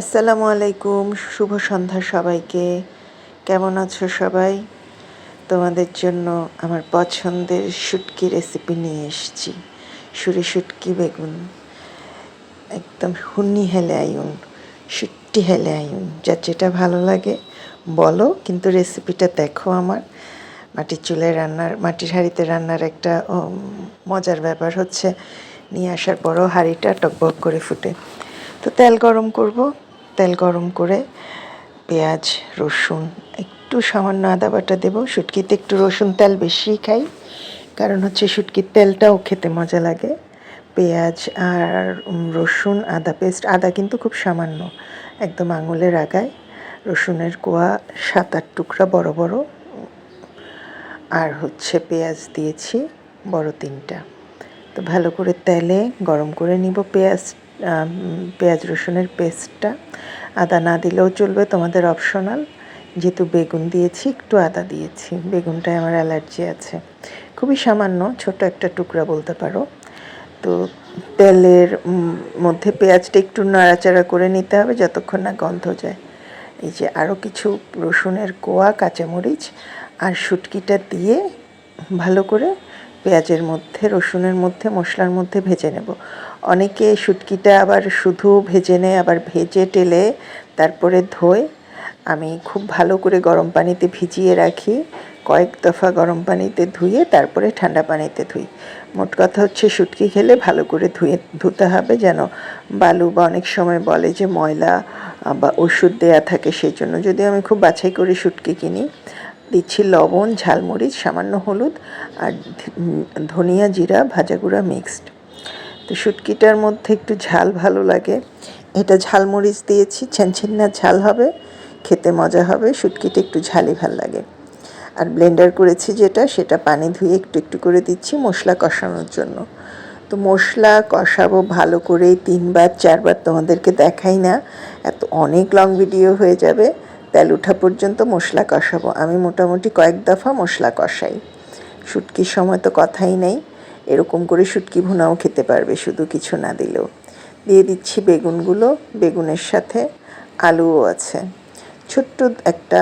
আসসালামু আলাইকুম, শুভ সন্ধ্যা সবাইকে। কেমন আছো সবাই? তোমাদের জন্য আমার পছন্দের শুটকি রেসিপি নিয়ে এসেছি। সুরে শুটকি বেগুন। একদম হুন্নি হেলে আইউন শুট্টি হেলে আইউন যার যেটা ভালো লাগে, বলো, কিন্তু রেসিপিটা দেখো আমার। মাটির চুলায় রান্নার, মাটির হাঁড়িতে রান্নার একটা মজার ব্যাপার হচ্ছে, নিয়ে আসার পরও হাঁড়িটা টকবক করে ফুটে। তো তেল গরম করব। তেল গরম করে পেঁয়াজ, রসুন, একটু সামান্য আদা বাটা দেবো। শুটকিতে একটু রসুন তেল বেশি খাই, কারণ হচ্ছে শুটকির তেলটাও খেতে মজা লাগে। পেঁয়াজ আর রসুন, আদা পেস্ট, আদা কিন্তু খুব সামান্য, একদম আঙুলের আগায়। রসুনের কোয়া সাত আট টুকরা বড় বড়। আর হচ্ছে পেঁয়াজ দিয়েছি, বড় তিনটা। তো ভালো করে তেলে গরম করে নিব পেঁয়াজ পেঁয়াজ রসুনের পেস্টটা। আদা না দিলেও চলবে তোমাদের অপশনাল। যেহেতু বেগুন দিয়েছি, একটু আদা দিয়েছি। বেগুনটায় আমার অ্যালার্জি আছে। খুবই সামান্য, ছোট একটা টুকরা বলতে পারো। তো তেলের মধ্যে পেঁয়াজটা একটু নাড়াচাড়া করে নিতে হবে যতক্ষণ না গন্ধ যায়। এই যে আরও কিছু রসুনের কোয়া, কাঁচামরিচ আর শুটকিটা দিয়ে ভালো করে পেঁয়াজের মধ্যে, রসুনের মধ্যে, মশলার মধ্যে ভেজে নেব। অনেকে শুটকিটা আবার শুধু ভেজে নেয়, আবার ভেজে টেলে তারপরে ধোয়। আমি খুব ভালো করে গরম পানিতে ভিজিয়ে রাখি। কয়েক দফা গরম পানিতে ধুয়ে তারপরে ঠান্ডা পানিতে ধুই। মোট কথা হচ্ছে শুটকি খেলে ভালো করে ধুয়ে, ধুতে হবে যেন বালু বা অনেক সময় বলে যে ময়লা বা ওষুধ দেয়া থাকে সেই জন্য যদি আমি খুব বাছাই করে শুটকি কিনি দিচ্ছি লবণ, ঝালমরিচ, সামান্য হলুদ আর ধনিয়া জিরা, ভাজা গুঁড়া মিক্সড তো শুটকিটার মধ্যে একটু ঝাল ভালো লাগে। এটা ঝালমরিচ দিয়েছি, ছেনছেন্না ঝাল হবে, খেতে মজা হবে, শুটকিটা একটু ঝালই ভালো লাগে। আর ব্লেন্ডার করেছি যেটা, সেটা পানি ধুয়ে একটু একটু করে দিচ্ছি মশলা কষানোর জন্য। তো মশলা কষাবো ভালো করে তিনবার, চারবার তোমাদেরকে দেখাই না। এত অনেক লং ভিডিও হয়ে যাবে। তেল উঠা পর্যন্ত মশলা কষাবো। আমি মোটামুটি কয়েক দফা মশলা কষাই। শুটকির সময় তো কথাই নেই। এরকম করে শুটকি ভুনাও খেতে পারবে, শুধু কিছু না দিলেও। দিয়ে দিচ্ছি বেগুনগুলো। বেগুনের সাথে আলুও আছে। ছোট্ট একটা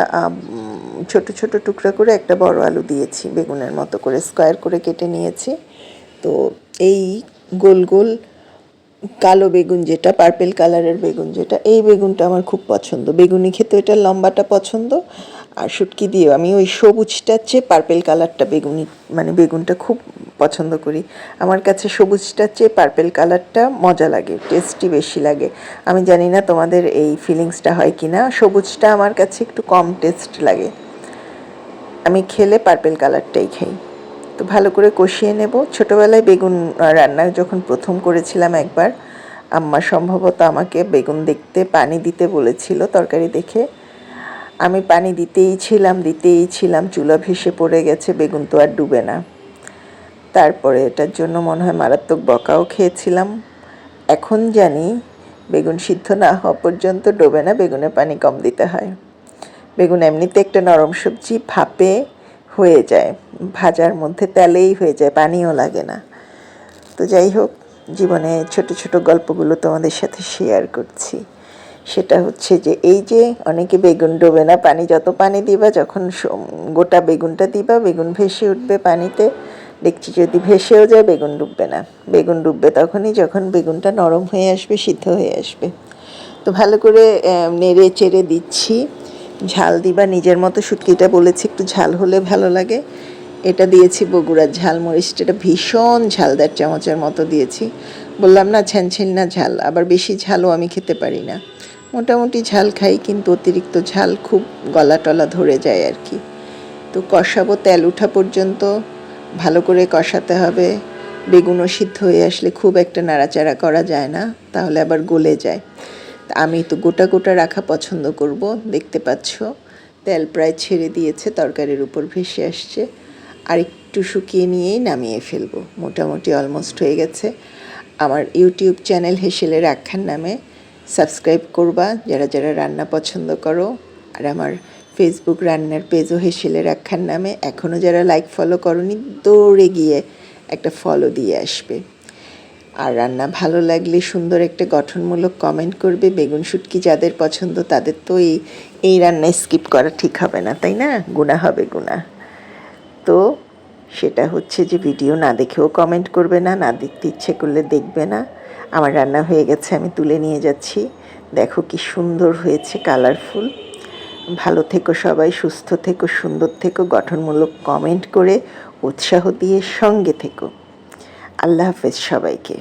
ছোট ছোট টুকরা করে একটা বড় আলু দিয়েছি। বেগুনের মতো করে স্কোয়ার করে কেটে নিয়েছি। তো এই গোল গোল কালো বেগুন যেটা পার্পেল কালারের বেগুন যেটা, এই বেগুনটা আমার খুব পছন্দ। বেগুনি খেতে এটা লম্বাটা পছন্দ, আর শুটকি দিয়ে আমি ওই সবুজটার চেয়ে পার্পেল কালারটা বেগুনি মানে বেগুনটা খুব পছন্দ করি। আমার কাছে সবুজটার চেয়ে পার্পেল কালারটা মজা লাগে টেস্টি বেশি লাগে। আমি জানি না তোমাদের এই ফিলিংসটা হয় কি না সবুজটা আমার কাছে একটু কম টেস্ট লাগে। আমি খেলে পার্পেল কালারটাই খাই। তো ভালো করে কষিয়ে নেব। ছোটোবেলায় বেগুন রান্না যখন প্রথম করেছিলাম একবার, আম্মা সম্ভবত আমাকে বেগুন দেখতে, পানি দিতে বলেছিল তরকারি দেখে। আমি পানি দিতেই ছিলাম দিতেই ছিলাম, চুলা ভেসে পড়ে গেছে, বেগুন তো আর ডুবে না। তারপরে এটার জন্য মনে হয় মারাত্মক বকাও খেয়েছিলাম। এখন জানি বেগুন সিদ্ধ না হওয়া পর্যন্ত ডোবে না বেগুনে পানি কম দিতে হয়। বেগুন এমনিতে একটা নরম সবজি, ভাপে হয়ে যায়, ভাজার মধ্যে তেলেই হয়ে যায়, পানিও লাগে না। তো যাই হোক, জীবনে ছোট ছোট গল্পগুলো তোমাদের সাথে শেয়ার করছি। সেটা হচ্ছে যে, এই যে অনেকে বেগুন ডোবে না, পানি যত পানি দিবা, যখন গোটা বেগুনটা দিবা, বেগুন ভেসে উঠবে পানিতে। দেখছি যদি ভেসেও যায়, বেগুন ডুববে না। বেগুন ডুববে তখনই যখন বেগুনটা নরম হয়ে আসবে, সিদ্ধ হয়ে আসবে। তো ভালো করে নেড়ে চেড়ে দিচ্ছি। ঝাল দিবা, নিজের মতো শুটকিটা বলেছি, একটু ঝাল হলে ভালো লাগে। এটা দিয়েছি বগুড়ার ঝাল মরিচটা এটা ভীষণ ঝালদার চামচের মতো দিয়েছি। বললাম, না ছ্যানছিন না ঝাল, আবার বেশি ঝালও আমি খেতে পারি না। মোটামুটি ঝাল খাই, কিন্তু অতিরিক্ত ঝাল খুব গলা টলা ধরে যায় আর কি। তো কষাবো তেল উঠা পর্যন্ত, ভালো করে কষাতে হবে। বেগুনও সিদ্ধ হয়ে আসলে খুব একটা নাড়াচাড়া করা যায় না, তাহলে আবার গলে যায়। আমি তো গোটা গোটা রাখা পছন্দ করব, দেখতে পাচ্ছ? তেল প্রায় ছেড়ে দিয়েছে, তরকারির উপর ভেসে আসছে। আর একটু শুকিয়ে নিয়েই নামিয়ে ফেলব। মোটামুটি অলমোস্ট হয়ে গেছে। আমার ইউটিউব চ্যানেল হেসেলের আখ্যান নামে সাবস্ক্রাইব করবা, যারা যারা রান্না পছন্দ করো। আর আমার ফেসবুক রান্নার পেজও হেসেলের আখ্যান নামে। এখনও যারা লাইক ফলো করনি, দৌড়ে গিয়ে একটা ফলো দিয়ে আসবে। আর রান্না ভালো লাগলে সুন্দর একটা গঠনমূলক কমেন্ট করবে। বেগুন শুটকি যাদের পছন্দ তাদের তো এই এই রান্না স্কিপ করা ঠিক হবে না, তাই না? গুণা হবে গুণা তো সেটা হচ্ছে যে ভিডিও না দেখেও কমেন্ট করবে না না দেখতে ইচ্ছে করলে দেখবে না। আমার রান্না হয়ে গেছে, আমি তুলে নিয়ে যাচ্ছি। দেখো কি সুন্দর হয়েছে কালারফুল ভালো থেকো সবাই, সুস্থ থেকো, সুন্দর থেকো, গঠনমূলক কমেন্ট করে, উৎসাহ দিয়ে সঙ্গে থেকো। আল্লাহ হাফেজ সবাইকে।